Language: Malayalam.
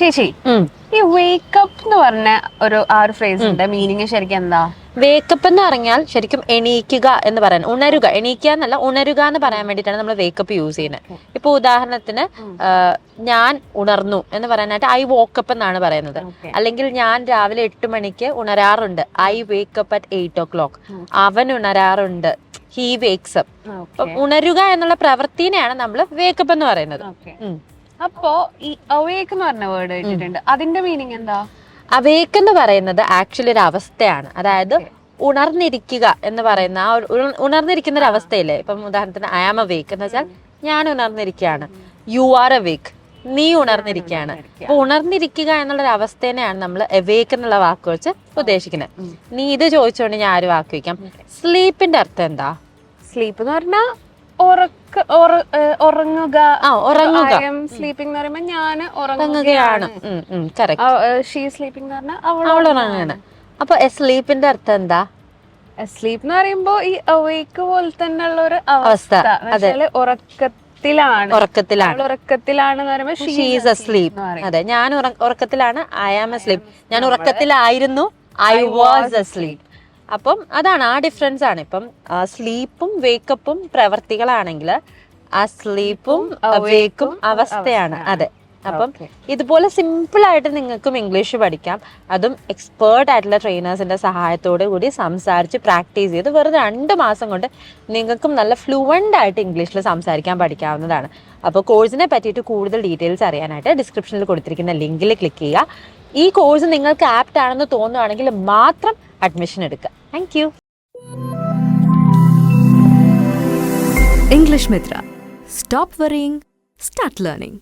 ചേച്ചി ഈ വേക്കപ്പ് എന്ന് പറഞ്ഞ ഒരു ആ ഒരു ഫ്രേസ് ഉണ്ട്. മീനിങ് ശരിക്കും എന്താ? വേക്കപ്പ് എന്ന് പറഞ്ഞാൽ ശരിക്കും എണീക്കുക എന്ന് പറയാൻ ഉണരുക. എണീക്കുക എന്നല്ല ഉണരുക എന്ന് പറയാൻ വേണ്ടിയിട്ടാണ് നമ്മൾ വേക്കപ്പ് യൂസ് ചെയ്യുന്നത്. ഇപ്പൊ ഉദാഹരണത്തിന് ഞാൻ ഉണർന്നു എന്ന് പറയാനായിട്ട് ഐ വോക്കപ്പ് എന്നാണ് പറയുന്നത്. അല്ലെങ്കിൽ ഞാൻ രാവിലെ എട്ട് മണിക്ക് ഉണരാറുണ്ട്. I wake up at eight o'clock അവൻ ഉണരാറുണ്ട്. ഹീ വേക്സ് അപ്പ് ഉണരുക എന്നുള്ള പ്രവൃത്തിനെയാണ് നമ്മൾ വേക്കപ്പ് എന്ന് പറയുന്നത്. അപ്പോ ഈ അവേക്ക് എന്ന് പറഞ്ഞ വേർഡ് കേട്ടിട്ടുണ്ട് അതിന്റെ മീനിങ് എന്താ? അവേക്ക് എന്ന് പറയുന്നത് ആക്ച്വലി ഒരു അവസ്ഥയാണ്. അതായത് ഉണർന്നിരിക്കുക എന്ന് പറയുന്ന ആ ഒരു ഉണർന്നിരിക്കുന്ന ഒരു അവസ്ഥയില്ലേ? ഇപ്പം ഉദാഹരണത്തിന് ഐ ആം അവേക്ക് എന്ന് വെച്ചാൽ ഞാൻ ഉണർന്നിരിക്കുകയാണ്. യു ആർ അവേക്ക് നീ ഉണർന്നിരിക്കുകയാണ്. അപ്പൊ ഉണർന്നിരിക്കുക എന്നുള്ള ഒരു അവസ്ഥേനെയാണ് നമ്മൾ അവേക്ക് എന്നുള്ള വാക്ക് വെച്ച് ഉദ്ദേശിക്കുന്നത്. നീ ഇത് ചോദിച്ചുകൊണ്ട് ഞാൻ ഒരു വാക്ക് വയ്ക്കാം. സ്ലീപ്പിന്റെ അർത്ഥം എന്താ? സ്ലീപ്പ് എന്ന് പറഞ്ഞാ ഉറക്ക ഉറ- ഏഹ് ഉറങ്ങുക. ആ ഉറങ്ങുക. സ്ലീപ്പിംഗ് എന്ന് പറയുമ്പോ ഞാൻ ഉറങ്ങുകയാണ്. ഷീ സ്ലീപ്പിംഗ് എന്ന് പറഞ്ഞാൽ അവൾ ഉറങ്ങുകയാണ്. അപ്പൊ സ്ലീപ്പിന്റെ അർത്ഥം എന്താ? സ്ലീപ്പ് എന്ന് പറയുമ്പോ ഈ അവേക്ക് പോലെ തന്നെ ഉള്ള ഒരു അവസ്ഥ, ഉറക്കത്തിലാണ്. ഉറക്കത്തിലാണ്. ഉറക്കത്തിലാണ് ഷീസ് എന്ന് അതെ. ഞാൻ ഉറക്കത്തിലാണ്. ഐ ആം എ സ്ലീപ്പ് ഞാൻ ഉറക്കത്തിലായിരുന്നു. ഐ വാസ് എ സ്ലീപ്പ് അപ്പം അതാണ് ആ ഡിഫറൻസ് ആണ്. ഇപ്പം സ്ലീപ്പും വേക്കപ്പും പ്രവർത്തികളാണെങ്കിൽ ആ സ്ലീപ്പും വേക്കും അവസ്ഥയാണ്. അതെ. അപ്പം ഇതുപോലെ സിമ്പിൾ ആയിട്ട് നിങ്ങൾക്കും ഇംഗ്ലീഷ് പഠിക്കാം. അതും എക്സ്പേർട്ട് ആയിട്ടുള്ള ട്രെയിനേഴ്സിന്റെ സഹായത്തോടു കൂടി സംസാരിച്ച് പ്രാക്ടീസ് ചെയ്ത് വെറും രണ്ട് മാസം കൊണ്ട് നിങ്ങൾക്കും നല്ല ഫ്ലുവന്റ് ആയിട്ട് ഇംഗ്ലീഷിൽ സംസാരിക്കാൻ പഠിക്കാവുന്നതാണ്. അപ്പോൾ കോഴ്സിനെ പറ്റിയിട്ട് കൂടുതൽ ഡീറ്റെയിൽസ് അറിയാനായിട്ട് ഡിസ്ക്രിപ്ഷനിൽ കൊടുത്തിരിക്കുന്ന ലിങ്കിൽ ക്ലിക്ക് ചെയ്യുക. ഈ കോഴ്സ് നിങ്ങൾക്ക് ആപ്റ്റ് ആണെന്ന് തോന്നുകയാണെങ്കിൽ മാത്രം അഡ്മിഷൻ എടുക്കുക thank you English Mitra. Stop worrying, start learning.